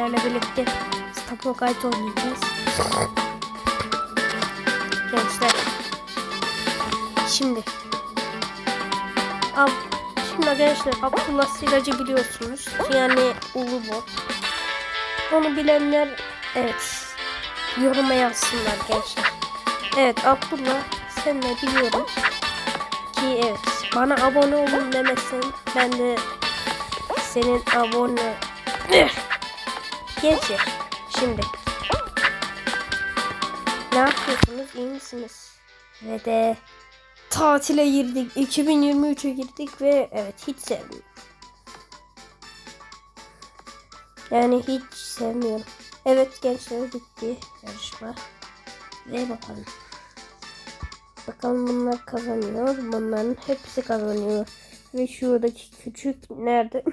sizlerle birlikte Stapo Guide oynayacağız. Gençler. Şimdi. Ab Şimdi arkadaşlar Abdullah Siracı biliyorsunuz. Yani Ulubot. Onu bilenler evet yoruma yazsınlar gençler. Evet Abdullah sen de biliyorum ki evet bana abone olun demesen ben de senin abone Gençler şimdi ne yapıyorsunuz iyi misiniz? Ve de tatile girdik 2023'e girdik ve evet hiç sevmiyorum. Yani hiç sevmiyorum. Evet gençler bitti yarışma. Ve bakalım. Bakalım bunlar kazanıyor. Bunların hepsi kazanıyor. Ve şuradaki küçük nerede?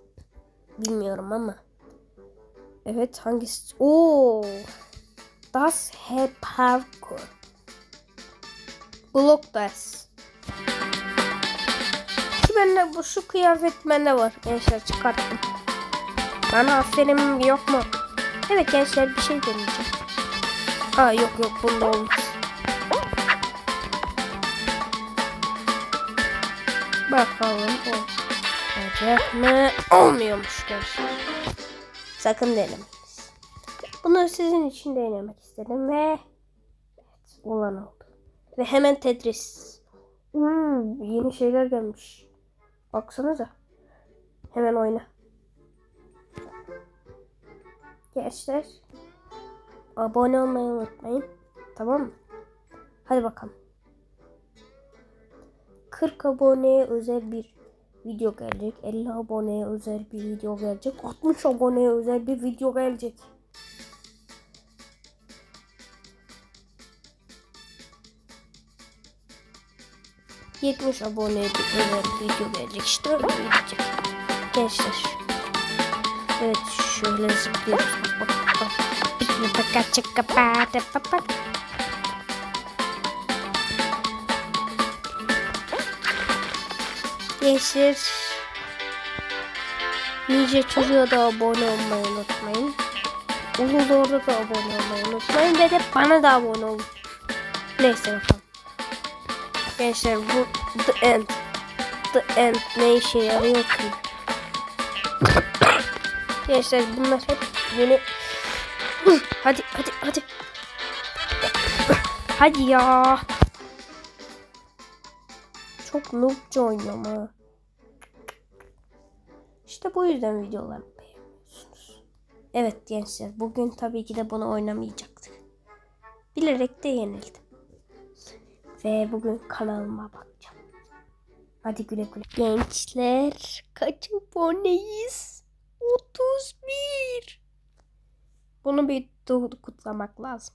Bilmiyorum ama. Evet hangisi? Oo. Das He Parkour. Block Das. Şu bende bu şu kıyafet bende var. Gençler çıkarttım. Bana aferin yok mu? Evet gençler bir şey deneyeceğim. Aa yok yok bunda olmaz. Bakalım olacak mı? Olmuyormuş gençler. Sakın denemeyiniz. Bunu sizin için denemek istedim ve evet, olan oldu. Ve hemen Tetris. Hmm, yeni şeyler gelmiş. Baksanıza. Hemen oyna. Gençler. Abone olmayı unutmayın. Tamam mı? Hadi bakalım. 40 aboneye özel bir video gelecek. 50 aboneye özel bir video gelecek. 60 aboneye özel bir video gelecek. ...70 aboneye bir video gelecek. İşte öyle gelecek. Gençler. Evet şöyle zıplıyoruz. Bak bak bak. Bir bak bak. Gençler. Nice çocuğa da abone olmayı unutmayın. Ulu doğru da abone olmayı unutmayın. Ve de bana da abone olun. Neyse bakalım. Gençler bu The End. The End ne işe yarıyor ki? Gençler bunlar hep yeni... hadi hadi hadi. Hadi ya. Çok noobça oynuyorum ha. İşte bu yüzden videolarımı beğenmiyorsunuz. Evet gençler bugün tabii ki de bunu oynamayacaktık. Bilerek de yenildim. Ve bugün kanalıma bakacağım. Hadi güle güle. Gençler kaç aboneyiz? 31. Bunu bir kutlamak lazım.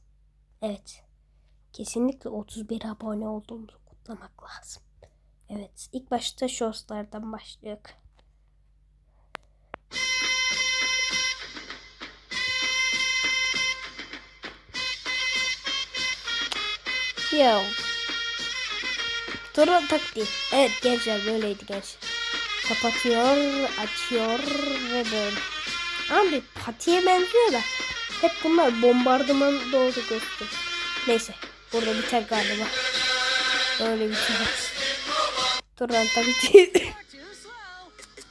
Evet. Kesinlikle 31 abone olduğumuzu kutlamak lazım. Evet. ilk başta shortslardan başlıyor. Yo. Turun taktiği. Evet gençler böyleydi gençler. Kapatıyor, açıyor ve böyle. Abi patiye benziyor da. Hep bunlar bombardıman doğru gösteriyor. Neyse. Burada biter galiba. Böyle biter. Turanta bitti.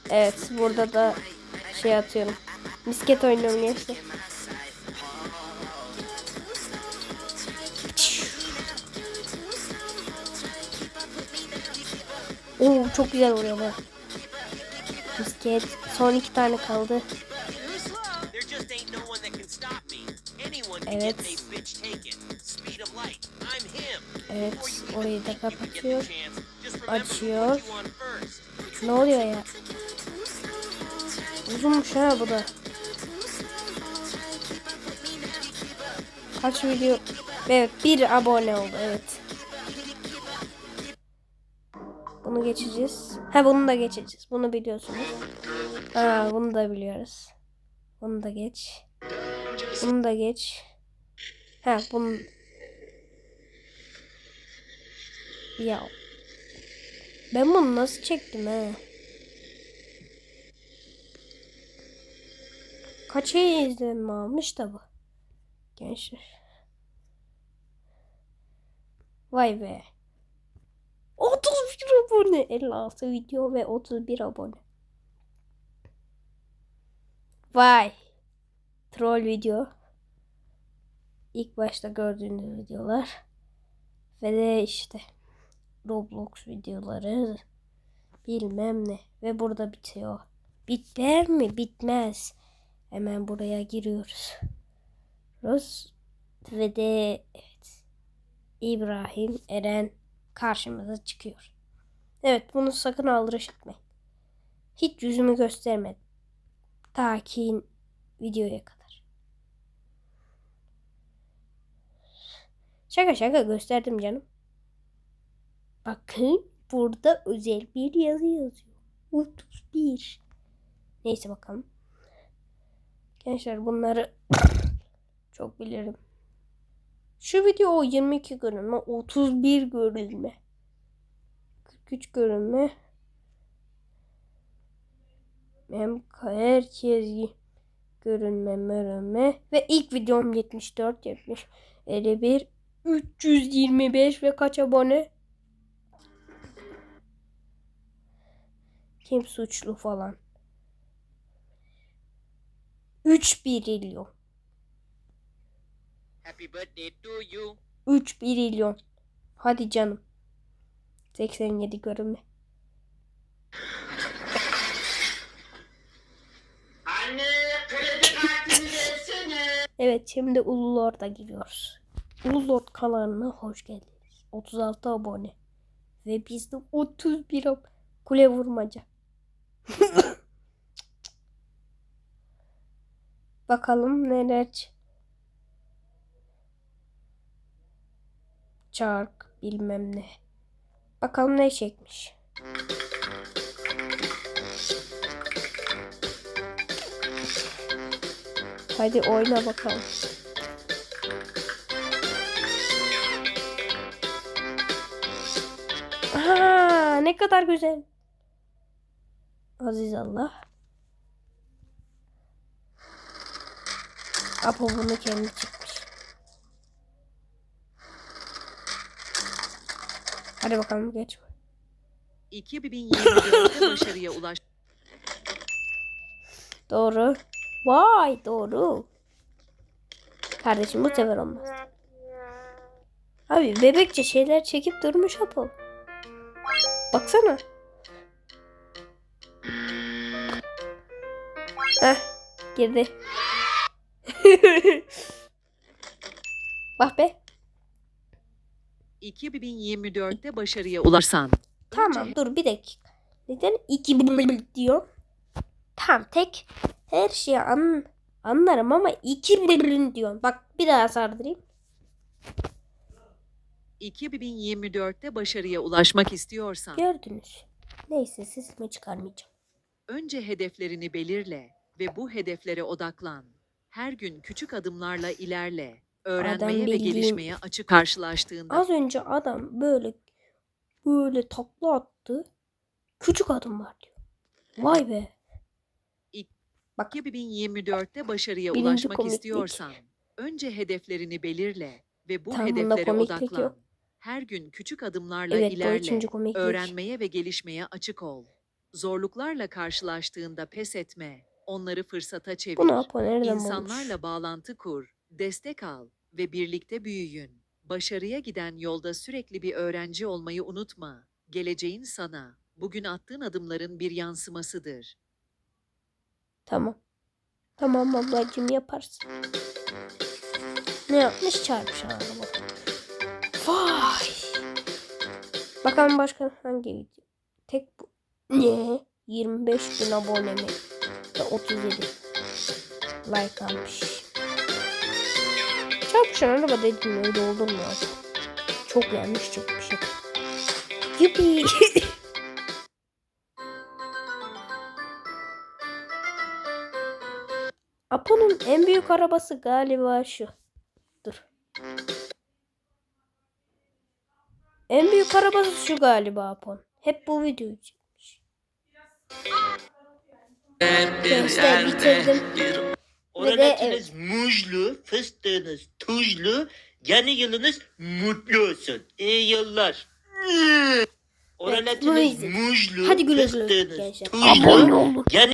evet burada da şey atıyorum. Misket oynuyorum gençler. Oo çok güzel vuruyor bu. Misket. Son iki tane kaldı. Evet. Evet orayı da kapatıyor. Açıyor. Ne oluyor ya? Uzunmuş ha bu da. Kaç video? Evet bir abone oldu evet. Bunu geçeceğiz. Ha bunu da geçeceğiz. Bunu biliyorsunuz. Aa bunu da biliyoruz. Bunu da geç. Bunu da geç. Ha bunu. Ya. Ben bunu nasıl çektim he? Kaç izlenme almış da bu. Gençler. Vay be. 31 abone. 56 video ve 31 abone. Vay. Troll video. İlk başta gördüğünüz videolar. Ve de işte Roblox videoları. Bilmem ne. Ve burada bitiyor. Biter mi? Bitmez. Hemen buraya giriyoruz. Rus ve de evet. İbrahim Eren karşımıza çıkıyor. Evet bunu sakın aldırış etmeyin. Hiç yüzümü göstermedim. Ta ki videoya kadar. Şaka şaka gösterdim canım. Bakın burada özel bir yazı yazıyor. 31. Neyse bakalım. Gençler bunları çok bilirim. Şu video 22 görünme, 31 görünme, 43 görünme. Hem herkes görünme, görünme ve ilk videom 74, 70, 51, 325 ve kaç abone? Kim suçlu falan? 3 birilyon. Happy birthday to you. 3 birilyon. Hadi canım. 87 görünme. Anne kredi kartını versene. Evet şimdi Ulu Lord'a giriyoruz. Ulu Lord kanalına hoş geldiniz. 36 abone. Ve bizde 31 ab kule vurmaca. Bakalım neler çark bilmem ne. Bakalım ne çekmiş. Hadi oyna bakalım. Aa, ne kadar güzel. Aziz Allah. Apo bunu kendi çıkmış. Hadi bakalım geç. 2024'te başarıya ulaş. Doğru. Vay doğru. Kardeşim bu sefer olmaz. Abi bebekçe şeyler çekip durmuş Apo. Baksana. Heh girdi. Bak be. 2024'te başarıya ulaşsan. Tamam Önce dur bir dakika. Neden iki bıl diyor? Tamam tek her şeyi an, anlarım ama iki bıl diyorsun. Bak bir daha sardırayım. 2024'te başarıya ulaşmak istiyorsan Gördünüz. Neyse sesimi çıkarmayacağım. önce hedeflerini belirle ve bu hedeflere odaklan. Her gün küçük adımlarla ilerle. Öğrenmeye ve gelişmeye açık karşılaştığında Az önce adam böyle böyle takla attı. Küçük adımlar diyor. Vay be. 2024'te başarıya Birinci ulaşmak komiklik. istiyorsan önce hedeflerini belirle ve bu Tam bunda hedeflere komiklik odaklan. yok. Her gün küçük adımlarla Evet bu ilerle. üçüncü komiklik. Öğrenmeye ve gelişmeye açık ol. Zorluklarla karşılaştığında pes etme. Onları fırsata çevir. Bu ne yapıyor? Nereden bulmuş? İnsanlarla bağlantı kur, destek al ve birlikte büyüyün. Başarıya giden yolda sürekli bir öğrenci olmayı unutma. Geleceğin sana, bugün attığın adımların bir yansımasıdır. Tamam. Tamam ablacığım yaparsın. Ne yapmış çarpışan araba. Vay. Bakalım başka hangi video? Tek bu. Ne? 25 bin abone mi? Ve 37 like almış. Çarpışan araba dedim öyle olur mu? Çok yanlış çıkmış. Yuppie. Apo'nun en büyük arabası galiba şu. Dur. En büyük arabası şu galiba Apon. Hep bu videoyu çekmiş. Gençler bitirdim. Oraletiniz muzlu, fıstığınız tuzlu, yeni yılınız mutlu olsun. İyi yıllar. Oraletiniz muzik. muzlu, Hadi güle güle fıstığınız tuzlu, yeni